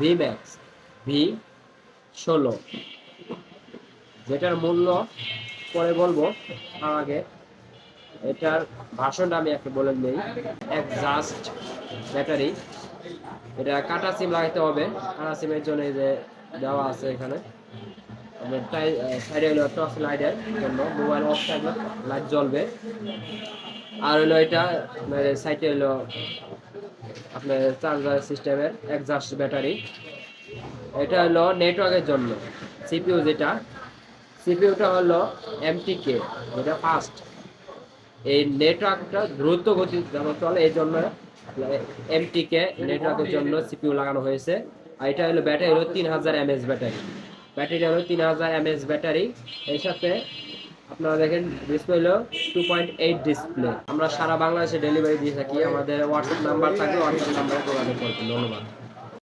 V max V ষোলো। যেটার মূল্য, পরে বলব আগে এটার ভাষণটা আমি একটা বলে নেই। একজাস্ট ব্যাটারি এটা কাটা সিম লাগাইতে হবে। কাটা সিমের জন্য যে দেওয়া আছে এখানে। সাইডে হলো টর্চ লাইটের জন্য। মোবাইল অফ থাকলে লাইট জ্বলবে। আর হলো এটা সাইডে হলো আপনার চার্জার সিস্টেমের একজাস্ট ব্যাটারি এটা হলো নেটওয়ার্কের জন্য। সিপিইউ যেটা সিপিউটা হলো এমটিকে যেটা ফাস্ট এই নেটওয়ার্কটা দ্রুত গতি যেন চলে, এই জন্য এমটিকে নেটওয়ার্কের জন্য সিপিউ লাগানো হয়েছে। আর এটা হলো ব্যাটারি হলো তিন হাজার এমএস ব্যাটারি ব্যাটারি হলো তিন হাজার এমএস ব্যাটারি এর সাথে আপনারা দেখেন ডিসপ্লে হলো টু পয়েন্ট এইট ডিসপ্লে আমরা সারা বাংলাদেশে ডেলিভারি দিয়ে থাকি, আমাদের হোয়াটসঅ্যাপ নাম্বার থাকে হোয়াটসঅ্যাপ নাম্বারে যোগাযোগ ধন্যবাদ।